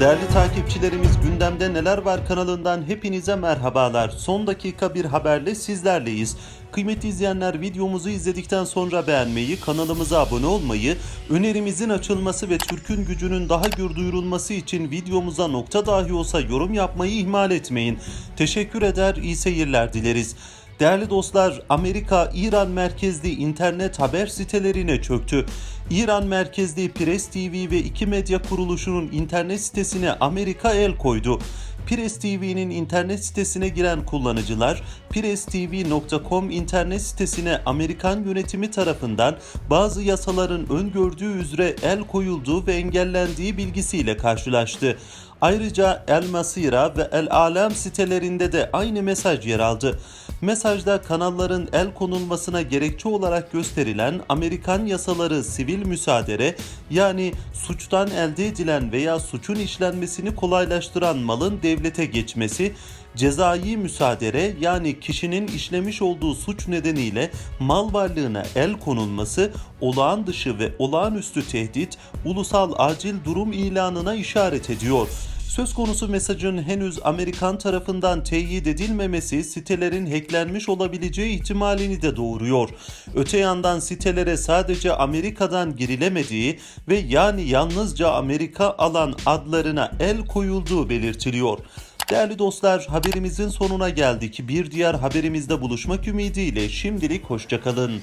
Değerli takipçilerimiz gündemde neler var kanalından hepinize merhabalar. Son dakika bir haberle sizlerleyiz. Kıymetli izleyenler videomuzu izledikten sonra beğenmeyi, kanalımıza abone olmayı, önerimizin açılması ve Türk'ün gücünün daha gür duyurulması için videomuza nokta dahi olsa yorum yapmayı ihmal etmeyin. Teşekkür eder, iyi seyirler dileriz. Değerli dostlar, Amerika İran merkezli internet haber sitelerine çöktü. İran merkezli Press TV ve iki medya kuruluşunun internet sitesine Amerika el koydu. Press TV'nin internet sitesine giren kullanıcılar, presstv.com internet sitesine Amerikan yönetimi tarafından bazı yasaların öngördüğü üzere el koyulduğu ve engellendiği bilgisiyle karşılaştı. Ayrıca El Masira ve El Alem sitelerinde de aynı mesaj yer aldı. Mesajda kanalların el konulmasına gerekçe olarak gösterilen Amerikan yasaları sivil müsaadere yani suçtan elde edilen veya suçun işlenmesini kolaylaştıran malın devlete geçmesi, cezai müsaadere yani kişinin işlemiş olduğu suç nedeniyle mal varlığına el konulması, olağan dışı ve olağanüstü tehdit, ulusal acil durum ilanına işaret ediyor. Söz konusu mesajın henüz Amerikan tarafından teyit edilmemesi sitelerin hacklenmiş olabileceği ihtimalini de doğuruyor. Öte yandan sitelere sadece Amerika'dan girilemediği ve yani yalnızca Amerika alan adlarına el koyulduğu belirtiliyor. Değerli dostlar haberimizin sonuna geldik. Bir diğer haberimizde buluşmak ümidiyle şimdilik hoşçakalın.